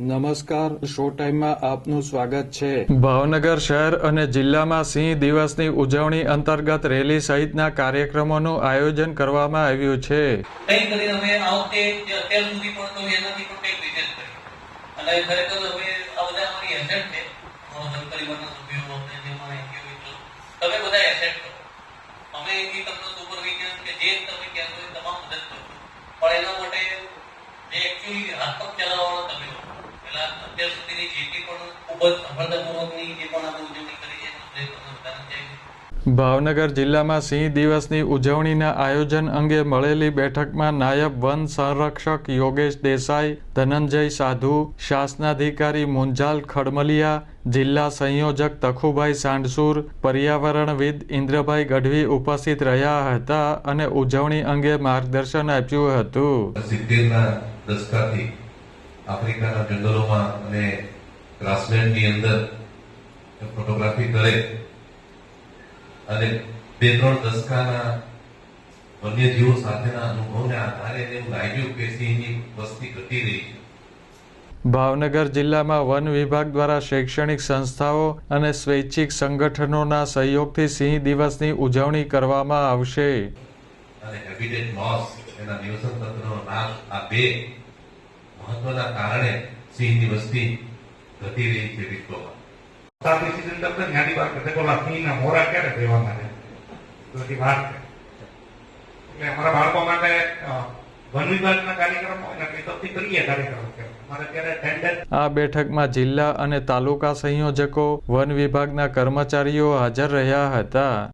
નમસ્કાર શો ટાઈમમાં આપનું સ્વાગત છે. ભાવનગર શહેર અને જિલ્લામાં સિંહ દિવસની ઉજવણી અંતર્ગત રેલી સહિતના કાર્યક્રમોનું આયોજન કરવામાં આવ્યું છે. કંઈક કરીને અમે આ વખતે જે અત્યાર સુધી પણ એનાથી પણ કંઈક વિશેષ કર્યું અને ખરેખર હવે આ બધા અમારી એસેટ છે. પરિવારના સભ્યો આપણે જે અમારા NGO મિત્રો તમે બધા એસેટ છો. અમે એની તમને સુપરવિઝન કે જે તમે કહેશો તમામ મદદ કરો પણ એના માટે જે એકચ્યુઅલી હાથ ખૂબ જ સફળતાપૂર્વકની જે પણ આપણે ઉજવણી કરી છે એનો શ્રેય તમને બધાને જાય છે ભાવનગર જિલ્લામાં સિંહ દિવસની ઉજવણીના આયોજન અંગે મળેલી બેઠકમાં નાયબ વન સંરક્ષક યોગેશ દેસાઈ ધનંજય સાધુ શાસનાધિકારી મુંજાલ ખડમલિયા જિલ્લા સંયોજક તખુભાઈ સાંડસુર પર્યાવરણવિદ ઇન્દ્રભાઈ ગઢવી ઉપસ્થિત રહ્યા હતા અને ઉજવણી અંગે માર્ગદર્શન આપ્યું હતું. સિત્તેરના દશકાથી આફ્રિકાના જંગલોમાં અને ગ્રાસલેન્ડની અંદર ફોટોગ્રાફી કરે. અને બે ત્રણ દશકાના વન્યજીવો સાથેના અનુભવને આધારે એવું લાગ્યું કે સિંહની વસ્તી ઘટી રહી છે. ભાવનગર જિલ્લામાં વન વિભાગ દ્વારા શૈક્ષણિક સંસ્થાઓ અને સ્વૈચ્છિક સંગઠનોના સહયોગથી સિંહ દિવસની ઉજવણી કરવામાં આવશે. અને હેબિટેટ લોસ એના નિવસન તંત્રનો નાશ આ બે મહત્વના કારણે સિંહની વસ્તી ઘટી રહી છે વિશ્વમાં સાતમી સીઝન તમને જ્ઞાની વાત કરશે બોલા સિંહના મોરા ક્યારે દેવાના છે? બધી વાત આ બેઠકમાં જિલ્લા અને તાલુકા સંયોજકો, વન વિભાગના કર્મચારીઓ હાજર રહ્યા હતા.